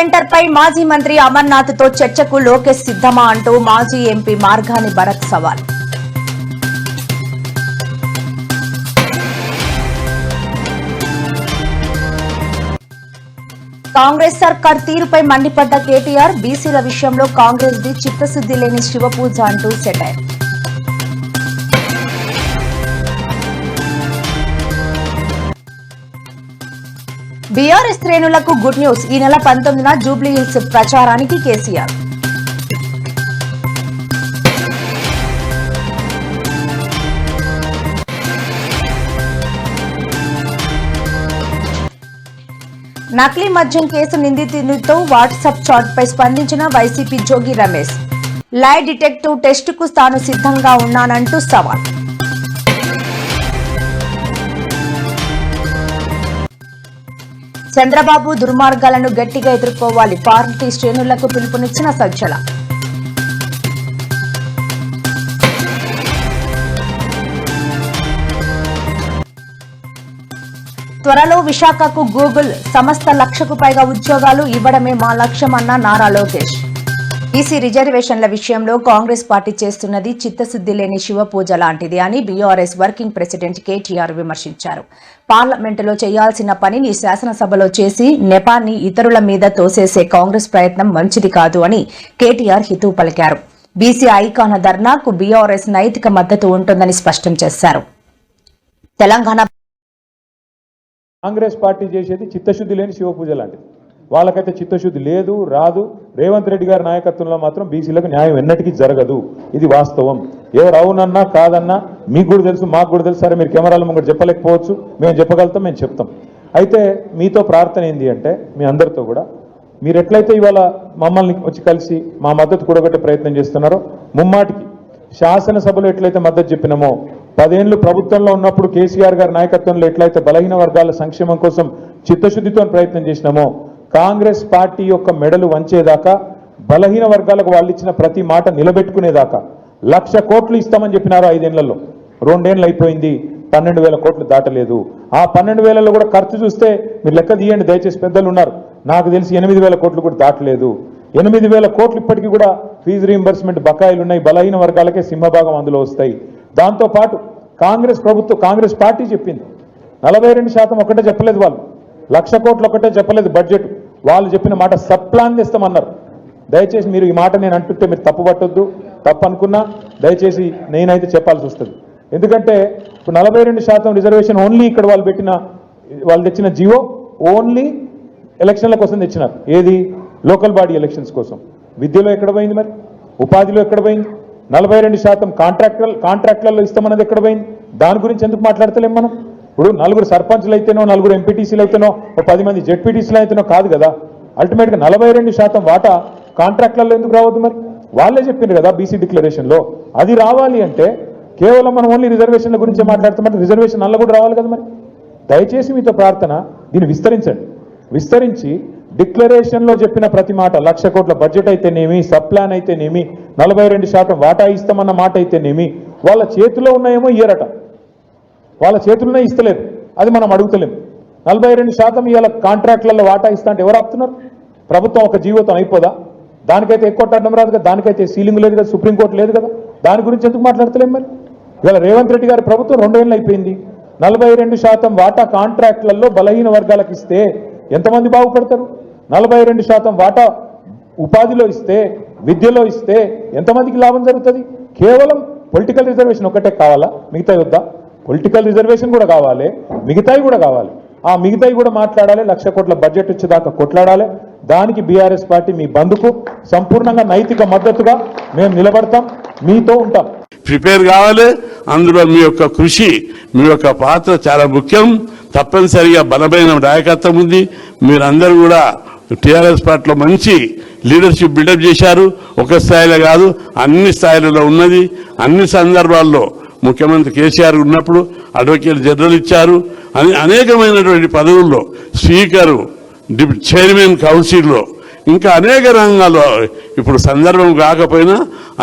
Centre పై మాజీ మంత్రి అమర్నాథ్తో చర్చకు లోకేష్ సిద్ధమా అంటూ మాజీ ఎంపీ మార్గాని భరత్ సవాల్. కాంగ్రెస్ సర్కార్ తీరుపై మండిపడ్డ కేటీఆర్ బీసీల విషయంలో కాంగ్రెస్ ది చిత్తశుద్ది లేని శివపూజ అంటూ సెటైర్. బీఆర్ఎస్ శ్రేణులకు గుడ్ న్యూస్. ఈ నెల పంతొమ్మిదిన జూబ్లీ హిల్స్ ప్రచారానికి కేసీఆర్. నకిలీ మద్యం కేసు నిందితునితో వాట్సాప్ చాట్ పై స్పందించిన వైసీపీ జోగి రమేష్. లై డిటెక్టివ్ టెస్టుకు తాను సిద్ధంగా ఉన్నానంటూ సవాల్. చంద్రబాబు దుర్మార్గాలను గట్టిగా ఎదుర్కోవాలి. పార్టీ శ్రేణులకు పిలుపునిచ్చిన సజ్జల త్వరలో విశాఖకు గూగుల్ సంస్థ లక్షకు పైగా ఉద్యోగాలు ఇవ్వడమే మా లక్ష్యమన్న నారా లోకేష్. ఈసీ రిజర్వేషన్ల విషయంలో కాంగ్రెస్ పార్టీ చేస్తున్నది చిత్తశుద్ది లేని శివపూజ లాంటిది అని బీఆర్ఎస్ వర్కింగ్ ప్రెసిడెంట్ కేటీఆర్ విమర్శించారు. పార్లమెంటులో చేయాల్సిన పనిని శాసనసభలో చేసి నెపాన్ని ఇతరుల మీద తోసేసే కాంగ్రెస్ ప్రయత్నం మంచిది కాదు అని కేటీఆర్ హితూ పలికారు. బీసీ ఐకాన ధర్నాకు బీఆర్ఎస్ నైతిక మద్దతు ఉంటుందని స్పష్టం చేశారు. తెలంగాణ కాంగ్రెస్ పార్టీ చేసేది చిత్తశుద్ధి లేని శివపూజ లాంటిది. వాళ్ళకైతే చిత్తశుద్ధి లేదు రాదు. రేవంత్ రెడ్డి గారి నాయకత్వంలో మాత్రం బీసీలకు న్యాయం ఎన్నటికీ జరగదు. ఇది వాస్తవం. ఎవరు అవునన్నా కాదన్నా మీకు కూడా తెలుసు మాకు కూడా తెలుసు. సరే మీరు కెమెరాల ముందు చెప్పలేకపోవచ్చు. మేము చెప్పగలుగుతాం మేము చెప్తాం. అయితే మీతో ప్రార్థన ఏంది అంటే మీ అందరితో కూడా మీరు ఎట్లయితే ఇవాళ మమ్మల్ని వచ్చి కలిసి మా మద్దతు కూడగట్టే ప్రయత్నం చేస్తున్నారో ముమ్మాటికి శాసనసభలో ఎట్లయితే మద్దతు చెప్పినామో పదేళ్ళు ప్రభుత్వంలో ఉన్నప్పుడు కేసీఆర్ గారి నాయకత్వంలో ఎట్లయితే బలహీన వర్గాల సంక్షేమం కోసం చిత్తశుద్ధితో ప్రయత్నం చేసినామో కాంగ్రెస్ పార్టీ యొక్క మెడలు వంచేదాకా బలహీన వర్గాలకు వాళ్ళు ఇచ్చిన ప్రతి మాట నిలబెట్టుకునేదాకా లక్ష కోట్లు ఇస్తామని చెప్పినారు ఐదేళ్ళలో. రెండేళ్ళు అయిపోయింది పన్నెండు వేల కోట్లు దాటలేదు. ఆ పన్నెండు వేలలో కూడా ఖర్చు చూస్తే మీరు లెక్క తీయండి దయచేసి పెద్దలు ఉన్నారు. నాకు తెలిసి ఎనిమిది వేల కోట్లు కూడా దాటలేదు. ఎనిమిది వేల కోట్లు ఇప్పటికీ కూడా ఫీజు రీఎంబర్స్మెంట్ బకాయిలు ఉన్నాయి బలహీన వర్గాలకే సింహభాగం అందులో వస్తాయి. దాంతో పాటు కాంగ్రెస్ ప్రభుత్వం కాంగ్రెస్ పార్టీ చెప్పింది. నలభై రెండు శాతం ఒకటే చెప్పలేదు వాళ్ళు. లక్ష కోట్లు ఒకటే చెప్పలేదు బడ్జెట్. వాళ్ళు చెప్పిన మాట సప్లాన్ చేస్తామన్నారు. దయచేసి మీరు ఈ మాట నేను అంటుంటే మీరు తప్పు పట్టొద్దు. తప్పు అనుకున్నా దయచేసి నేనైతే చెప్పాల్సి వస్తుంది. ఎందుకంటే ఇప్పుడు నలభై రెండు శాతం రిజర్వేషన్ ఓన్లీ ఇక్కడ వాళ్ళు పెట్టిన వాళ్ళు తెచ్చిన జియో ఓన్లీ ఎలక్షన్ల కోసం తెచ్చినారు. ఏది? లోకల్ బాడీ ఎలక్షన్స్ కోసం. విద్యలో ఎక్కడ పోయింది మరి? ఉపాధిలో ఎక్కడ పోయింది? నలభై రెండు శాతం కాంట్రాక్టర్ కాంట్రాక్ట్లలో ఇస్తామన్నది ఎక్కడ పోయింది? దాని గురించి ఎందుకు మాట్లాడతలేం మనం? ఇప్పుడు నలుగురు సర్పంచ్లు అయితేనో నలుగురు ఎంపీటీసీలు అయితేనో ఓ పది మంది జెడ్పీటీసీలు అయితేనో కాదు కదా. అల్టిమేట్గా నలభై రెండు శాతం వాటా కాంట్రాక్ట్లలో ఎందుకు రావద్దు మరి? వాళ్ళే చెప్పిండ్రు కదా బీసీ డిక్లరేషన్లో అది రావాలి అంటే కేవలం మనం ఓన్లీ రిజర్వేషన్ల గురించి మాట్లాడుతామంటే రిజర్వేషన్ అల్ల కూడా రావాలి కదా మరి? దయచేసి మీతో ప్రార్థన దీన్ని విస్తరించండి. విస్తరించి డిక్లరేషన్లో చెప్పిన ప్రతి మాట లక్ష కోట్ల బడ్జెట్ అయితేనేమి సబ్ ప్లాన్ అయితేనేమి నలభై రెండు శాతం వాటా ఇస్తామన్న మాట అయితేనేమి వాళ్ళ చేతిలో ఉన్నాయేమో ఇయ్యరట వాళ్ళ చేతుల్లోనే ఇస్తలేదు అది మనం అడుగుతలేం. నలభై రెండు శాతం ఇవాళ కాంట్రాక్ట్లలో వాటా ఇస్తా అంటే ఎవరు ఆపుతున్నారు? ప్రభుత్వం ఒక జీవితం అయిపోదా? దానికైతే ఎక్కువ అడ్డం రాదు కదా? దానికైతే సీలింగ్ లేదు కదా? సుప్రీంకోర్టు లేదు కదా? దాని గురించి ఎందుకు మాట్లాడతలేం మరి? ఇవాళ రేవంత్ రెడ్డి గారి ప్రభుత్వం రెండేళ్ళు అయిపోయింది. నలభై రెండు శాతం వాటా కాంట్రాక్ట్లలో బలహీన వర్గాలకు ఇస్తే ఎంతమంది బాగుపడతారు? నలభై రెండు శాతం వాటా ఉపాధిలో ఇస్తే విద్యలో ఇస్తే ఎంతమందికి లాభం జరుగుతుంది? కేవలం పొలిటికల్ రిజర్వేషన్ ఒకటే కావాలా? మిగతా వద్దా? పొలిటికల్ రిజర్వేషన్ కూడా కావాలి మిగతాయి కూడా కావాలి. ఆ మిగతాయి కూడా మాట్లాడాలి లక్ష కోట్ల బడ్జెట్ వచ్చేదాకా కొట్లాడాలి. దానికి బీఆర్ఎస్ పార్టీ మీ బంధుకు సంపూర్ణంగా నైతిక మద్దతుగా మేము నిలబడతాం మీతో ఉంటాం. ప్రిపేర్ కావాలి అందులో మీ యొక్క కృషి మీ యొక్క పాత్ర చాలా ముఖ్యం. తప్పనిసరిగా బలమైన నాయకత్వం ఉంది. మీరందరూ కూడా టీఆర్ఎస్ పార్టీలో మంచి లీడర్షిప్ బిల్డప్ చేశారు. ఒక స్థాయిలో కాదు అన్ని స్థాయిలలో ఉన్నది. అన్ని సందర్భాల్లో ముఖ్యమంత్రి కేసీఆర్ ఉన్నప్పుడు అడ్వకేట్ జనరల్ ఇచ్చారు అని అనేకమైనటువంటి పదవుల్లో స్పీకరు డిప్ చైర్మన్ కౌన్సిల్లో ఇంకా అనేక రంగాల్లో ఇప్పుడు సందర్భం కాకపోయినా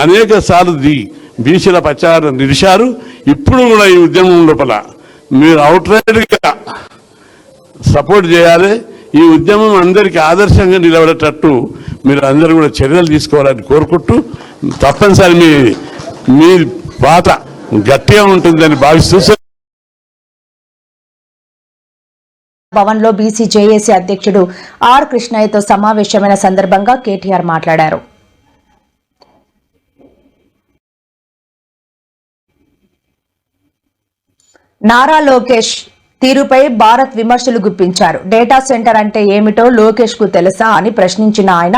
అనేక సార్లు ది బీసీల ప్రచారం నిలిచారు. ఇప్పుడు కూడా ఈ ఉద్యమం లోపల మీరు అవుట్రైడ్గా సపోర్ట్ చేయాలి. ఈ ఉద్యమం అందరికీ ఆదర్శంగా నిలబడేటట్టు మీరు అందరూ కూడా చర్యలు తీసుకోవాలని కోరుకుంటూ తప్పనిసరి మీ మీ పాత గట్టిగా ఉంటుందని భావిస్తూ భవన్లో బీసీ జేఏసీ అధ్యక్షుడు ఆర్ కృష్ణయ్యతో సమావేశమైన సందర్భంగా కేటీఆర్ మాట్లాడారు. నారా లోకేష్ తీరుపై భారత్ విమర్శలు గుప్పించారు. డేటా సెంటర్ అంటే ఏమిటో లోకేష్కు తెలుసా అని ప్రశ్నించిన ఆయన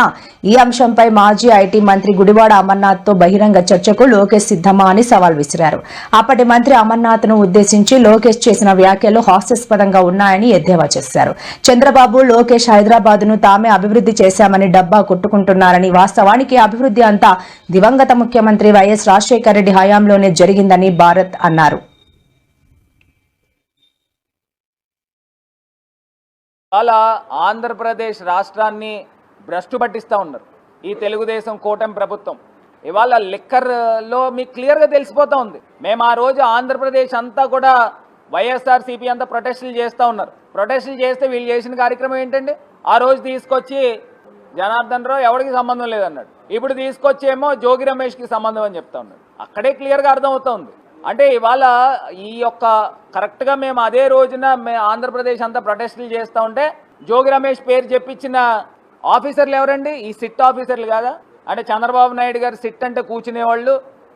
ఈ అంశంపై మాజీ ఐటీ మంత్రి గుడివాడ అమర్నాథ్తో బహిరంగ చర్చకు లోకేష్ సిద్ధమా అని సవాల్ విసిరారు. అప్పటి మంత్రి అమర్నాథ్ను ఉద్దేశించి లోకేష్ చేసిన వ్యాఖ్యలు హాస్యాస్పదంగా ఉన్నాయని ఎద్దేవా చేశారు. చంద్రబాబు లోకేష్ హైదరాబాద్ను తామే అభివృద్ధి చేశామని డబ్బా కొట్టుకుంటున్నారని వాస్తవానికి అభివృద్ధి అంతా దివంగత ముఖ్యమంత్రి వైఎస్ రాజశేఖర రెడ్డి హయాంలోనే జరిగిందని భారత్ అన్నారు. ఇవాళ ఆంధ్రప్రదేశ్ రాష్ట్రాన్ని భ్రష్టు పట్టిస్తూ ఉన్నారు. ఈ తెలుగుదేశం కూటమి ప్రభుత్వం. ఇవాళ లిక్కర్లో మీకు క్లియర్గా తెలిసిపోతూ ఉంది. మేము ఆ రోజు ఆంధ్రప్రదేశ్ అంతా కూడా వైఎస్ఆర్సీపీ అంతా ప్రొటెస్టులు చేస్తూ ఉన్నారు. ప్రొటెస్టులు చేస్తే వీళ్ళు చేసిన కార్యక్రమం ఏంటండి? ఆ రోజు తీసుకొచ్చి జనార్దన్ రావు ఎవరికి సంబంధం లేదన్నాడు. ఇప్పుడు తీసుకొచ్చేమో జోగి రమేష్కి సంబంధం అని చెప్తా ఉన్నాడు. అక్కడే క్లియర్గా అర్థమవుతోంది అంటే ఇవాళ ఈ యొక్క కరెక్ట్గా మేము అదే రోజున మే ఆంధ్రప్రదేశ్ అంతా ప్రొటెస్టులు చేస్తూ ఉంటే జోగి రమేష్ పేరు చెప్పించిన ఆఫీసర్లు ఎవరండి? ఈ సిట్ ఆఫీసర్లు కాదా? అంటే చంద్రబాబు నాయుడు గారు సిట్ అంటే కూర్చునేవాళ్ళు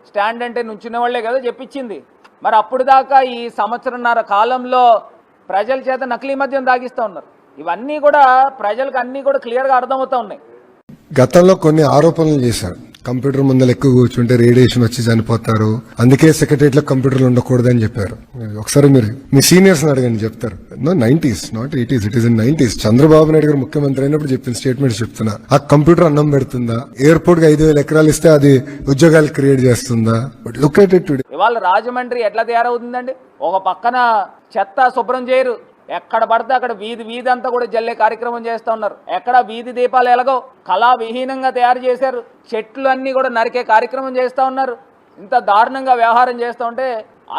స్టాండ్ అంటే నుంచునేవాళ్ళే కదా చెప్పించింది మరి అప్పుడు దాకా ఈ సంవత్సరంన్నర కాలంలో ప్రజల చేత నకిలీ మద్యం దాగిస్తూ ఉన్నారు. ఇవన్నీ కూడా ప్రజలకు అన్నీ కూడా క్లియర్గా అర్థమవుతూ ఉన్నాయి. గతంలో కొన్ని ఆరోపణలు చేశారు. కంప్యూటర్ ముందర ఎక్కువ కూర్చుంటే రేడియేషన్ వచ్చి చనిపోతారు. అందుకే సెక్రటరియట్లో కంప్యూటర్లు ఉండకూడదని చెప్పారు. ఒకసారి మీరు మీ సీనియర్స్ అడగండి చెప్తారు. No nineties not eighties it is in nineties Chandrababu Naidu garu ముఖ్యమంత్రి అయినప్పుడు చెప్పిన స్టేట్మెంట్స్ చెప్తున్నా. ఆ కంప్యూటర్ అన్నం పెడుతుందా? ఎయిర్పోర్ట్కి ఐదు వేల ఎకరాలు ఇస్తే అది ఉద్యోగాలు క్రియేట్ చేస్తుందా? బట్ లుక్ ఎట్ ఇట్ ఇవాళ రాజమండ్రి ఎట్లా తయారవుతుందండి? ఒక పక్కన చెత్త శుభ్రం చేయరు. ఎక్కడ పడితే అక్కడ వీధి వీధి అంతా కూడా జల్లే కార్యక్రమం చేస్తూ ఉన్నారు. ఎక్కడ వీధి దీపాలు ఎలాగో కళా విహీనంగా తయారు చేశారు. చెట్లు అన్నీ కూడా నరికే కార్యక్రమం చేస్తూ ఉన్నారు. ఇంత దారుణంగా వ్యవహారం చేస్తూ ఉంటే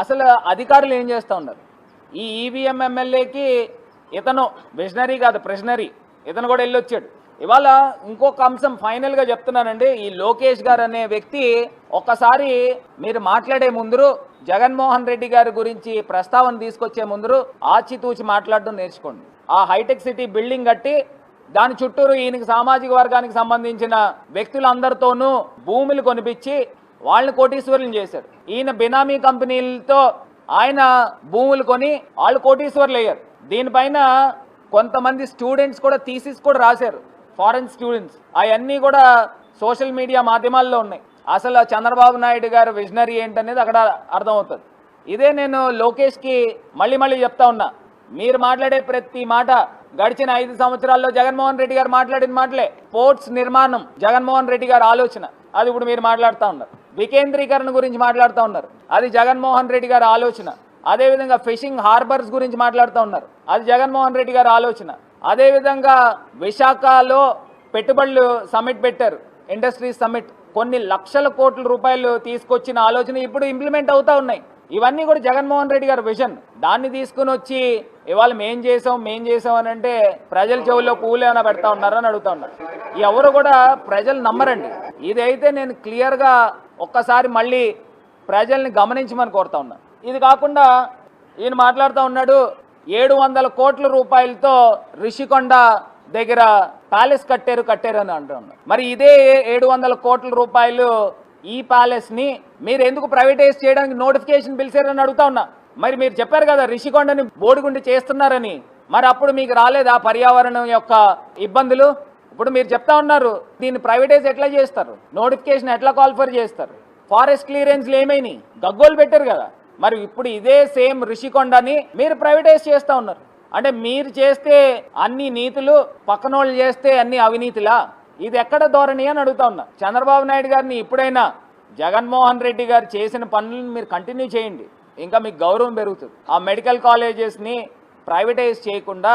అసలు అధికారులు ఏం చేస్తూ ఉన్నారు? ఈ ఈవీఎం ఎమ్మెల్యేకి ఇతను విజనరీ కాదు ప్రెషనరీ ఇతను కూడా వెళ్ళొచ్చాడు. ఇవాళ ఇంకొక అంశం ఫైనల్గా చెప్తున్నానండి. ఈ లోకేష్ గారు అనే వ్యక్తి ఒక్కసారి మీరు మాట్లాడే ముందు జగన్మోహన్ రెడ్డి గారి గురించి ప్రస్తావన తీసుకొచ్చే ముందు ఆచితూచి మాట్లాడడం నేర్చుకోండి. ఆ హైటెక్ సిటీ బిల్డింగ్ కట్టి దాని చుట్టూరు ఈయనకి సామాజిక వర్గానికి సంబంధించిన వ్యక్తులందరితోనూ భూములు కొనిపించి వాళ్ళని కోటీశ్వరులను చేశారు ఈయన బినామీ కంపెనీలతో ఆయన భూములు కొని వాళ్ళు కోటీశ్వరులు అయ్యారు దీనిపైన కొంతమంది స్టూడెంట్స్ కూడా థీసిస్ కూడా రాశారు. ఫారెన్ స్టూడెంట్స్ అవన్నీ కూడా సోషల్ మీడియా మాధ్యమాల్లో ఉన్నాయి. అసలు చంద్రబాబు నాయుడు గారు విజనరీ ఏంటనేది అక్కడ అర్థమవుతుంది. ఇదే నేను లోకేష్కి మళ్ళీ మళ్ళీ చెప్తా ఉన్నా. మీరు మాట్లాడే ప్రతి మాట గడిచిన ఐదు సంవత్సరాల్లో జగన్మోహన్ రెడ్డి గారు మాట్లాడిన మాటలే. పోర్ట్స్ నిర్మాణం జగన్మోహన్ రెడ్డి గారు ఆలోచన. అది ఇప్పుడు మీరు మాట్లాడుతూ ఉన్నారు. వికేంద్రీకరణ గురించి మాట్లాడుతూ ఉన్నారు. అది జగన్మోహన్ రెడ్డి గారి ఆలోచన. అదేవిధంగా ఫిషింగ్ హార్బర్స్ గురించి మాట్లాడుతూ ఉన్నారు. అది జగన్మోహన్ రెడ్డి గారి ఆలోచన. అదేవిధంగా విశాఖలో పెట్టుబడులు సమ్మిట్ పెట్టారు. ఇండస్ట్రీస్ సమ్మిట్ కొన్ని లక్షల కోట్ల రూపాయలు తీసుకొచ్చిన ఆలోచన ఇప్పుడు ఇంప్లిమెంట్ అవుతూ ఉన్నాయి. ఇవన్నీ కూడా జగన్మోహన్ రెడ్డి గారి విజన్ దాన్ని తీసుకుని వచ్చి ఇవాళ మేం చేసాం మేం చేసాం అని అంటే ప్రజల చెవుల్లో పూలు ఏమైనా పెడతా ఉన్నారు అని అడుగుతా ఉన్నారు. ఎవరు కూడా ప్రజలు నమ్మరండి. ఇదైతే నేను క్లియర్గా ఒక్కసారి మళ్ళీ ప్రజల్ని గమనించమని కోరుతా ఉన్నాను ఇది కాకుండా ఈయన మాట్లాడుతూ ఉన్నాడు ఏడు వందల కోట్ల రూపాయలతో రిషికొండ దగ్గర ప్యాలెస్ కట్టారు కట్టారు అని అంటున్నారు మరి ఇదే ఏడు వందల కోట్ల రూపాయలు ఈ ప్యాలెస్ని మీరు ఎందుకు ప్రైవేటైజ్ చేయడానికి నోటిఫికేషన్ పిలిచారని అడుగుతా ఉన్నా. మరి మీరు చెప్పారు కదా రిషికొండని బోడిగుండి చేస్తున్నారని. మరి అప్పుడు మీకు రాలేదా పర్యావరణం యొక్క ఇబ్బందులు? ఇప్పుడు మీరు చెప్తా ఉన్నారు దీన్ని ప్రైవేటైజ్ ఎట్లా చేస్తారు? నోటిఫికేషన్ ఎట్లా కాల్ఫర్ చేస్తారు? ఫారెస్ట్ క్లియరెన్స్లు ఏమైనాయి? గగ్గోలు పెట్టారు కదా. మరి ఇప్పుడు ఇదే సేమ్ రిషికొండని మీరు ప్రైవేటైజ్ చేస్తా ఉన్నారు. అంటే మీరు చేస్తే అన్ని నీతులు పక్కనోళ్ళు చేస్తే అన్ని అవినీతిలా? ఇది ఎక్కడ ధోరణి అని అడుగుతా ఉన్నా. చంద్రబాబు నాయుడు గారిని ఇప్పుడైనా జగన్మోహన్ రెడ్డి గారు చేసిన పనులను మీరు కంటిన్యూ చేయండి. ఇంకా మీకు గౌరవం పెరుగుతుంది. ఆ మెడికల్ కాలేజెస్ని ప్రైవేటైజ్ చేయకుండా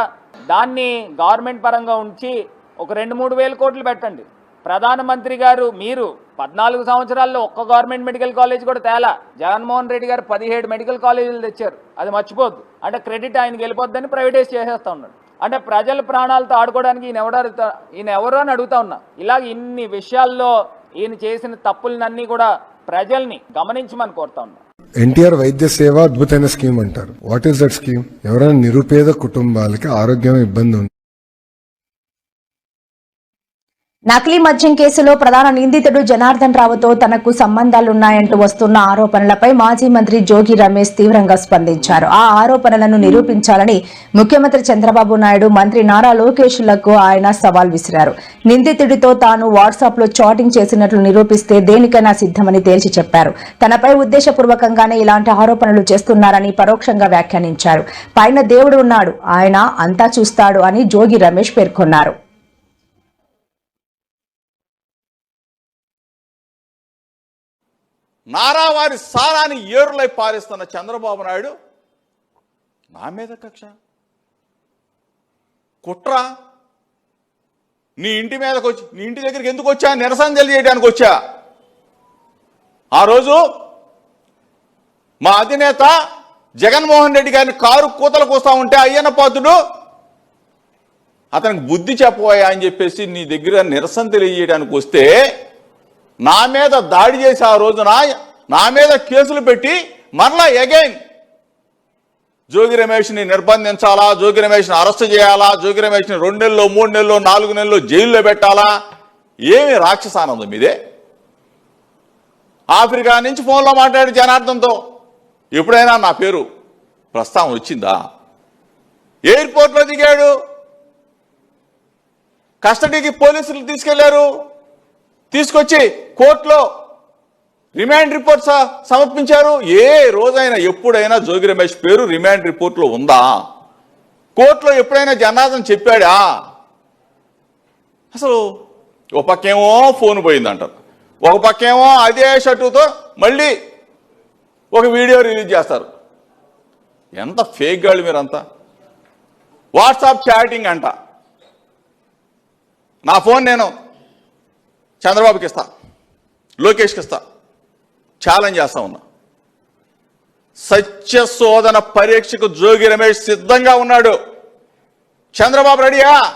దాన్ని గవర్నమెంట్ పరంగా ఉంచి ఒక రెండు మూడు వేల కోట్లు పెట్టండి. ప్రధానమంత్రి గారు మీరు పద్నాలుగు సంవత్సరాల్లో ఒక్క గవర్నమెంట్ మెడికల్ కాలేజ్ కూడా తేలా. జగన్మోహన్ రెడ్డి గారు పదిహేడు మెడికల్ కాలేజీలు తెచ్చారు. అది మర్చిపోద్దు అంటే క్రెడిట్ ఆయనకి వెళ్ళిపోద్దని ప్రైవేటైజ్ చేసేస్తా ఉన్నాడు. అంటే ప్రజల ప్రాణాలతో ఆడుకోవడానికి ఈయన ఎవరు ఈయన ఎవరో అని అడుగుతా ఉన్నా. ఇలాగ ఇన్ని విషయాల్లో ఈయన చేసిన తప్పులన్నీ కూడా ప్రజల్ని గమనించమని కోరుతా ఉన్నా. ఎన్టీఆర్ వైద్య సేవ అద్భుతమైన స్కీమ్ అంటారు. What is that scheme? ఎవరైనా నిరుపేద కుటుంబాలకి ఆరోగ్యం ఇబ్బంది ఉంది నకిలీ మద్యం కేసులో ప్రధాన నిందితుడు జనార్దన్ రావుతో తనకు సంబంధాలున్నాయంటూ వస్తున్న ఆరోపణలపై మాజీ మంత్రి జోగి రమేష్ తీవ్రంగా స్పందించారు. ఆ ఆరోపణలను నిరూపించాలని ముఖ్యమంత్రి చంద్రబాబు నాయుడు మంత్రి నారా లోకేష్లకు ఆయన సవాల్ విసిరారు. నిందితుడితో తాను వాట్సాప్లో చాటింగ్ చేసినట్లు నిరూపిస్తే దేనికైనా సిద్ధమని తేల్చి చెప్పారు. తనపై ఉద్దేశపూర్వకంగానే ఇలాంటి ఆరోపణలు చేస్తున్నారని పరోక్షంగా వ్యాఖ్యానించారు. పైన దేవుడు ఉన్నాడు ఆయన అంతా చూస్తాడు అని జోగి రమేష్ పేర్కొన్నారు. నారావారి సారాన్ని ఏరులై పారిస్తున్న చంద్రబాబు నాయుడు నా మీద కక్ష. కుట్ర. నీ ఇంటి మీదకి వచ్చి నీ ఇంటి దగ్గరికి ఎందుకు వచ్చా? నిరసన తెలియజేయడానికి వచ్చా? ఆ రోజు మా అధినేత జగన్మోహన్ రెడ్డి గారిని కారు కూతలు కూస్తా ఉంటే అయ్యన్న పాతుడు అతనికి బుద్ధి చెప్పబోయా అని చెప్పేసి నీ దగ్గర నిరసన తెలియజేయడానికి వస్తే నా మీద దాడి చేసి ఆ రోజున నా మీద కేసులు పెట్టి మరలా అగైన్ జోగి రమేష్ని నిర్బంధించాలా? జోగి రమేష్ని అరెస్ట్ చేయాలా? జోగి రమేష్ని రెండు నెలలు మూడు నెలలు నాలుగు నెలలు జైల్లో పెట్టాలా? ఏమి రాక్షసానందం ఇదే? ఆఫ్రికా నుంచి ఫోన్లో మాట్లాడి జనార్దంతో ఎప్పుడైనా నా పేరు ప్రస్తావన వచ్చిందా? ఎయిర్పోర్ట్లో దిగాడు. కస్టడీకి పోలీసులు తీసుకెళ్ళారు. తీసుకొచ్చి కోర్టులో రిమాండ్ రిపోర్ట్ సమర్పించారు. ఏ రోజైనా ఎప్పుడైనా జోగి రమేష్ పేరు రిమాండ్ రిపోర్ట్లో ఉందా? కోర్టులో ఎప్పుడైనా జనార్దన్ చెప్పాడా? అసలు ఒక పక్కేమో ఫోన్ పోయిందంటారు. ఒక పక్కేమో అదే షర్టుతో మళ్ళీ ఒక వీడియో రిలీజ్ చేస్తారు. ఎంత ఫేక్ గాళ్ళు మీరంతా. వాట్సాప్ చాటింగ్ అంట. నా ఫోన్ నేను చంద్రబాబుకి ఇస్తా. లోకేష్కి ఇస్తా. ఛాలెంజ్ చేస్తా ఉన్నా. సత్య శోధన పరీక్షకు జోగి రమేష్ సిద్ధంగా ఉన్నాడు. చంద్రబాబు రెడీయా?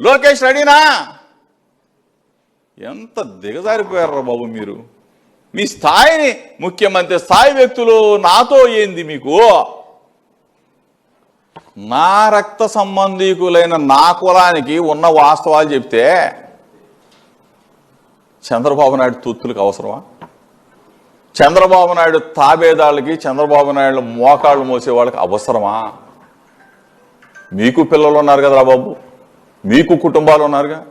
లోకేష్ రెడీనా? ఎంత దిగజారిపోయారు బాబు మీరు? మీ స్థాయిని ముఖ్యమంత్రి స్థాయి వ్యక్తులు నాతో ఏంది మీకు? నా రక్త సంబంధీకులైన నా కులానికి ఉన్న వాస్తవాలు చెప్తే చంద్రబాబు నాయుడు తూత్తులకు అవసరమా? చంద్రబాబు నాయుడు తాబేదాళ్ళకి చంద్రబాబు నాయుడు మోకాళ్ళు మోసే వాళ్ళకి అవసరమా? మీకు పిల్లలు ఉన్నారు కదరా బాబు. మీకు కుటుంబాలు ఉన్నారుగా.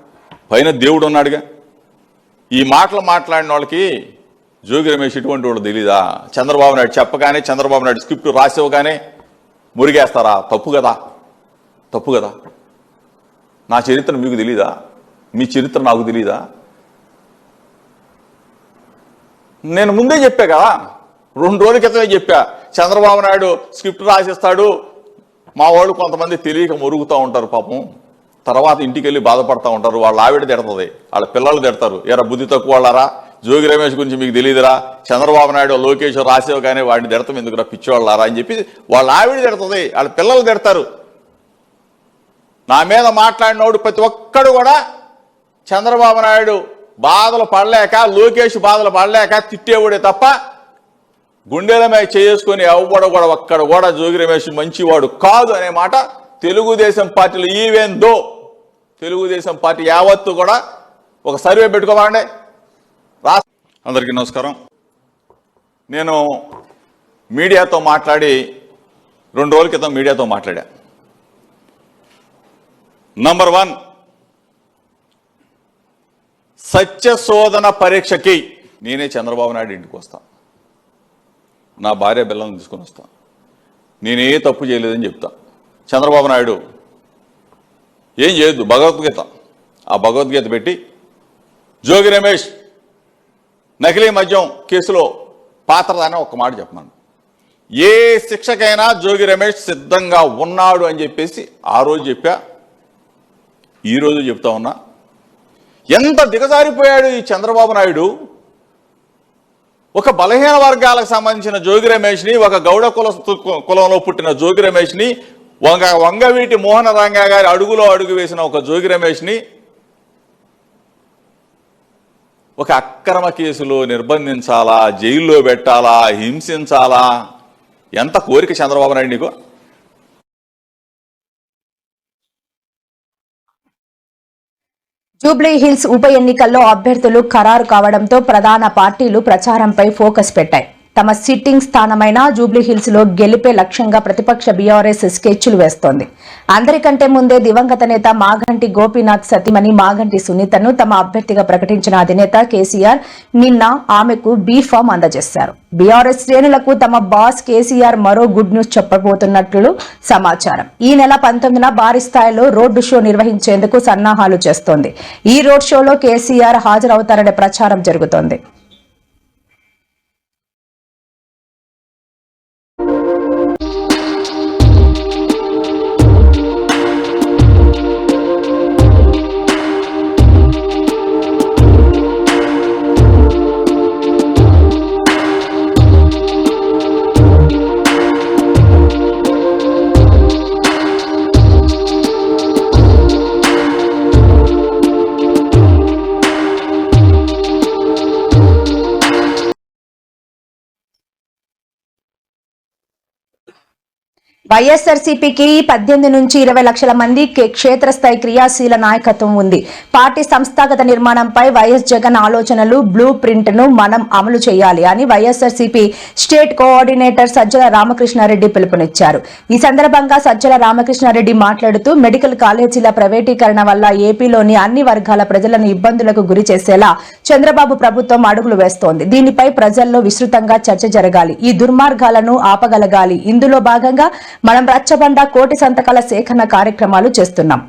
పైన దేవుడు ఉన్నాడుగా. ఈ మాటలు మాట్లాడిన వాళ్ళకి జోగి రమేష్ ఇటువంటి వాడు తెలీదా? చంద్రబాబు నాయుడు చెప్పగానే చంద్రబాబు నాయుడు స్క్రిప్ట్ రాసివ్వగానే మురిగేస్తారా? తప్పు కదా. తప్పు కదా. నా చరిత్ర మీకు తెలీదా? మీ చరిత్ర నాకు తెలీదా? నేను ముందే చెప్పా కదా. రెండు రోజుల క్రితమే చెప్పా. చంద్రబాబు నాయుడు స్క్రిప్ట్ రాసిస్తాడు. మా వాళ్ళు కొంతమంది తెలియక మురుగుతూ ఉంటారు పాపం. తర్వాత ఇంటికి వెళ్ళి బాధపడతా ఉంటారు. వాళ్ళ ఆవిడ తిడుతుంది. వాళ్ళ పిల్లలు తిడతారు. ఎరా బుద్ధి తక్కువ వాళ్ళారా జోగి రమేష్ గురించి మీకు తెలియదురా చంద్రబాబు నాయుడు లోకేష్ రాసేవ్ కానీ వాడిని తిడతాం ఎందుకురా? పిచ్చివాళ్ళారా అని చెప్పి వాళ్ళ ఆవిడ తిడుతుంది. వాళ్ళ పిల్లలు తిడతారు. నా మీద మాట్లాడినోడు ప్రతి ఒక్కడు కూడా చంద్రబాబు నాయుడు బాధలు పడలేక లోకేష్ బాధలు పడలేక తిట్టేవాడే తప్ప గుండెల మీద చేసుకుని ఎవ్వడు కూడా ఒక్కడ కూడా జోగి రమేష్ మంచివాడు కాదు అనే మాట తెలుగుదేశం పార్టీలు ఈవెన్ దో తెలుగుదేశం పార్టీ యావత్తు కూడా ఒక సర్వే పెట్టుకోవాలండి. రా అందరికీ నమస్కారం. నేను మీడియాతో మాట్లాడి రెండు రోజుల క్రితం మీడియాతో మాట్లాడా. నంబర్ వన్ సత్య శోధన పరీక్షకి నేనే చంద్రబాబు నాయుడు ఇంటికి వస్తాను నా భార్య బిల్లను తీసుకొని వస్తాను నేనే తప్పు చేయలేదని చెప్తా. చంద్రబాబు నాయుడు ఏం చేయొద్దు భగవద్గీత. ఆ భగవద్గీత పెట్టి జోగి రమేష్ నకిలీ మద్యం కేసులో పాత్రదాని ఒక మాట చెప్పమను. ఏ శిక్షకైనా జోగి రమేష్ సిద్ధంగా ఉన్నాడు అని చెప్పేసి ఆ రోజు చెప్పా ఈ రోజు చెప్తా ఉన్నా ఎంత దిగజారిపోయాడు ఈ చంద్రబాబు నాయుడు? ఒక బలహీన వర్గాలకు సంబంధించిన జోగి రమేష్ని ఒక గౌడ కుల కులంలో పుట్టిన జోగి రమేష్ని వంగ వంగవీటి మోహన రంగా గారి అడుగులో అడుగు వేసిన ఒక జోగి రమేష్ని ఒక అక్రమ కేసులో నిర్బంధించాలా జైల్లో పెట్టాలా హింసించాలా? ఎంత కోరిక చంద్రబాబు నాయుడు నీకు? జూబ్లీ హిల్స్ ఉప ఎన్నికల్లో అభ్యర్థులు ఖరారు కావడంతో ప్రధాన పార్టీలు ప్రచారంపై ఫోకస్ పెట్టాయి. తమ సిట్టింగ్ స్థానమైన జూబ్లీహిల్స్లో గెలిపే లక్ష్యంగా ప్రతిపక్ష బీఆర్ఎస్ స్కెచ్లు వేస్తోంది. అందరికంటే ముందే దివంగత నేత మాగంటి గోపీనాథ్ సతీమణి మాగంటి సునీతను తమ అభ్యర్థిగా ప్రకటించిన అధినేత కేసీఆర్ నిన్న ఆమెకు బీ ఫామ్ అందజేశారు. బీఆర్ఎస్ శ్రేణులకు తమ బాస్ కేసీఆర్ మరో గుడ్ న్యూస్ చెప్పబోతున్నట్లు సమాచారం. ఈ నెల పంతొమ్మిదిన భారీ స్థాయిలో రోడ్డు షో నిర్వహించేందుకు సన్నాహాలు చేస్తోంది. ఈ రోడ్ షోలో కేసీఆర్ హాజరవుతారనే ప్రచారం జరుగుతోంది. వైఎస్ఆర్సీపీకి పద్దెనిమిది నుంచి ఇరవై లక్షల మంది కే- క్షేత్రస్థాయి క్రియాశీల నాయకత్వం ఉంది. పార్టీ సంస్థాగత నిర్మాణంపై వైఎస్ జగన్ ఆలోచనలు బ్లూ ప్రింట్ను మనం అమలు చేయాలి అని YSRCP state coordinator Sajjala Ramakrishna Reddy పిలుపునిచ్చారు. ఈ సందర్భంగా సజ్జల రామకృష్ణారెడ్డి మాట్లాడుతూ మెడికల్ కాలేజీల ప్రైవేటీకరణ వల్ల ఏపీలోని అన్ని వర్గాల ప్రజలను ఇబ్బందులకు గురి చేసేలా చంద్రబాబు ప్రభుత్వం అడుగులు వేస్తోంది. దీనిపై ప్రజల్లో విస్తృతంగా చర్చ జరగాలి. ఈ దుర్మార్గాలను ఆపగలగాలి. ఇందులో భాగంగా మనం రచ్చబండ కోటి సంతకాల సేకరణ కార్యక్రమాలు చేస్తున్నాం.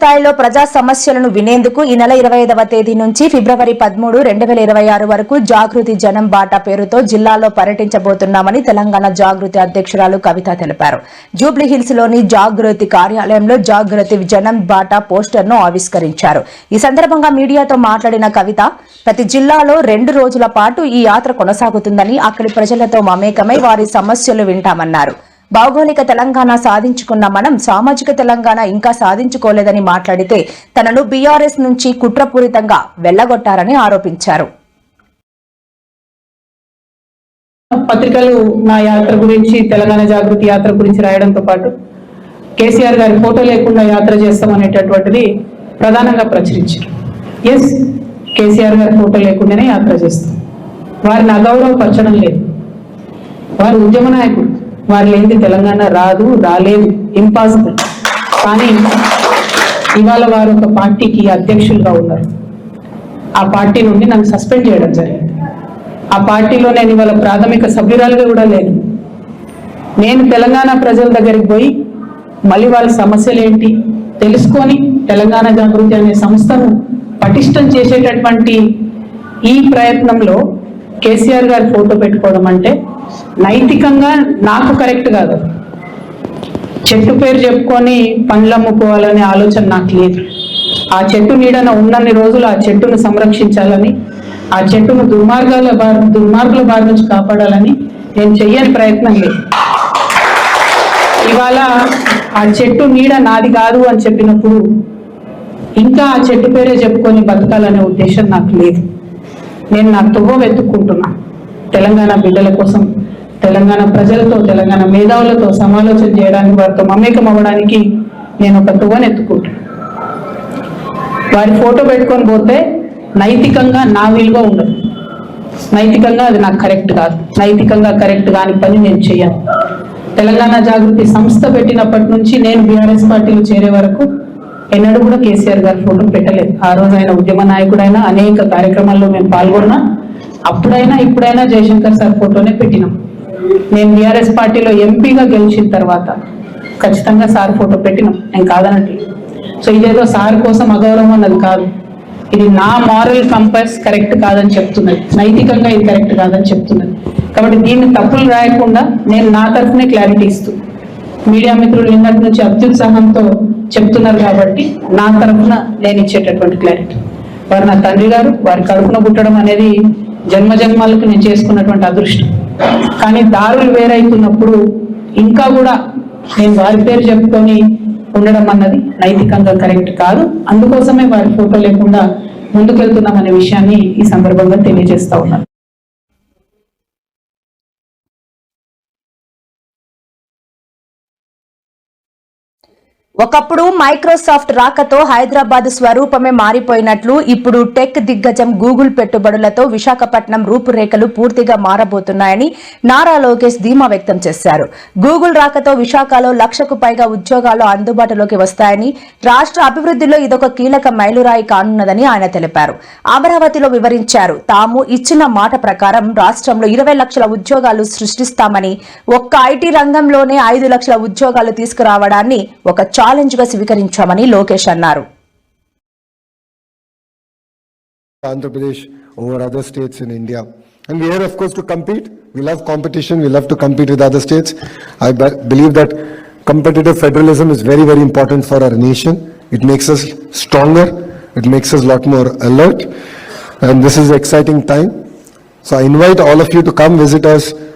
స్థాయిలో ప్రజా సమస్యలను వినేందుకు ఈ నెల ఇరవై ఐదవ తేదీ నుంచి ఫిబ్రవరి పదమూడు రెండు వేల ఇరవై ఆరు వరకు జాగృతి జనం బాట పేరుతో జిల్లాలో పర్యటించబోతున్నామని తెలంగాణ జాగృతి అధ్యక్షురాలు కవిత తెలిపారు. జూబ్లీహిల్స్లోని జాగృతి కార్యాలయంలో జాగృతి జనం బాట పోస్టర్ను ఆవిష్కరించారు. ఈ సందర్భంగా మీడియాతో మాట్లాడిన కవిత ప్రతి జిల్లాలో రెండు రోజుల పాటు ఈ యాత్ర కొనసాగుతుందని అక్కడి ప్రజలతో మమేకమై వారి సమస్యలు వింటామన్నారు. భౌగోళిక తెలంగాణ సాధించుకున్న మనం సామాజిక తెలంగాణ ఇంకా సాధించుకోలేదని మాట్లాడితే తనను బీఆర్ఎస్ నుంచి కుట్రపూరితంగా వెళ్ళగొట్టారని ఆరోపించారు. పత్రికలు నా యాత్ర గురించి తెలంగాణ జాగృతి యాత్ర గురించి రాయడంతో పాటు కేసీఆర్ గారి ఫోటో లేకుండా యాత్ర చేస్తాం అనేటటువంటిది ప్రధానంగా ప్రచురించారు. ఎస్ కేసీఆర్ గారి ఫోటో లేకుండానే యాత్ర చేస్తాం. వారిని అగౌరవపరచడం లేదు. వారు ఉద్యమ నాయకుడు వారు లేని తెలంగాణ రాదు రాలేదు ఇంపాసిబుల్ కానీ ఇవాళ వారు ఒక పార్టీకి అధ్యక్షులుగా ఉన్నారు. ఆ పార్టీ నుండి నన్ను సస్పెండ్ చేయడం జరిగింది. ఆ పార్టీలో నేను ఇవాళ ప్రాథమిక సభ్యురాలుగా కూడా లేను. నేను తెలంగాణ ప్రజల దగ్గరికి పోయి మళ్ళీ వాళ్ళ సమస్యలు ఏంటి తెలుసుకొని తెలంగాణ జాగృతి అనే సంస్థను పటిష్టం చేసేటటువంటి ఈ ప్రయత్నంలో కేసీఆర్ గారి ఫోటో పెట్టుకోవడం అంటే నైతికంగా నాకు కరెక్ట్ కాదు. చెట్టు పేరు చెప్పుకొని పండ్లు అమ్ముకోవాలనే ఆలోచన నాకు లేదు. ఆ చెట్టు నీడన ఉన్నన్ని రోజులు ఆ చెట్టును సంరక్షించాలని ఆ చెట్టును దుర్మార్గాల బారి దుర్మార్గుల బారి నుంచి కాపాడాలని నేను చెయ్యని ప్రయత్నం లేదు. ఇవాళ ఆ చెట్టు నీడ నాది కాదు అని చెప్పినప్పుడు ఇంకా ఆ చెట్టు పేరే చెప్పుకొని బతకాలనే ఉద్దేశం నాకు లేదు. నేను నా తువ్వ వెతుక్కుంటున్నా. తెలంగాణ బిడ్డల కోసం తెలంగాణ ప్రజలతో తెలంగాణ మేధావులతో సమాలోచన చేయడానికి వారితో మమేకం అవ్వడానికి నేను ఒక తువ్వను ఎత్తుకుంటున్నా. వారి ఫోటో పెట్టుకొని పోతే నైతికంగా నా విలువ ఉండదు. నైతికంగా అది నాకు కరెక్ట్ కాదు. నైతికంగా కరెక్ట్ కాని పని నేను చేయను తెలంగాణ జాగృతి సంస్థ పెట్టినప్పటి నుంచి నేను బీఆర్ఎస్ పార్టీలో చేరే వరకు ఎన్నడూ కూడా కేసీఆర్ గారి ఫోటో పెట్టలేదు. ఆ రోజు ఆయన ఉద్యమ నాయకుడైనా అనేక కార్యక్రమాల్లో మేము పాల్గొన్నా అప్పుడైనా ఇప్పుడైనా జయశంకర్ సార్ ఫోటోనే పెట్టినాం. నేను బీఆర్ఎస్ పార్టీలో ఎంపీగా గెలిచిన తర్వాత ఖచ్చితంగా సార్ ఫోటో పెట్టినాం. నేను కాదనట్లేదు సో ఇదేదో సార్ కోసం అగౌరవం అన్నది కాదు. ఇది నా మారల్ కంపస్ కరెక్ట్ కాదని చెప్తున్నది. నైతికంగా ఇది కరెక్ట్ కాదని చెప్తున్నది. కాబట్టి దీన్ని తప్పులు రాయకుండా నేను నా తరఫునే క్లారిటీ ఇస్తూ మీడియా మిత్రులు నిన్నటి నుంచి అత్యుత్సాహంతో చెప్తున్నారు కాబట్టి నా తరఫున నేను ఇచ్చేటటువంటి క్లారిటీ వారు నా తండ్రి గారు వారి కడుపున పుట్టడం అనేది జన్మ జన్మాలకు నేను చేసుకున్నటువంటి అదృష్టం. కానీ దారులు వేరైతున్నప్పుడు ఇంకా కూడా నేను వారి పేరు చెప్పుకొని ఉండడం అన్నది నైతికంగా కరెక్ట్ కాదు. అందుకోసమే వారి ఫోటో లేకుండా ముందుకెళ్తున్నాం అనే విషయాన్ని ఈ సందర్భంగా తెలియజేస్తా ఉన్నాను. ఒకప్పుడు మైక్రోసాఫ్ట్ రాకతో హైదరాబాద్ స్వరూపమే మారిపోయినట్లు ఇప్పుడు టెక్ దిగ్గజం గూగుల్ పెట్టుబడులతో విశాఖపట్నం రూపురేఖలు పూర్తిగా మారబోతున్నాయని నారా లోకేష్ ధీమా వ్యక్తం చేశారు. గూగుల్ రాకతో విశాఖలో లక్షకు పైగా ఉద్యోగాలు అందుబాటులోకి వస్తాయని రాష్ట్ర అభివృద్ధిలో ఇదొక కీలక మైలురాయి కానున్నదని ఆయన తెలిపారు. అమరావతిలో వివరించారు తాము ఇచ్చిన మాట ప్రకారం రాష్ట్రంలో ఇరవై లక్షల ఉద్యోగాలు సృష్టిస్తామని ఒక్క ఐటీ రంగంలోనే ఐదు లక్షల ఉద్యోగాలు తీసుకురావడాన్ని ఒక ఛాలెంజ్ గా స్వీకరించామని లోకేష్ అన్నారు Andhra Pradesh over other states in India. And we are, of course, to compete. We love competition. We love to compete with other states. I be- believe that competitive federalism is very, very important for our nation. It makes us stronger. It makes us a lot more alert. And this is exciting time. So I invite all of you to come visit us, be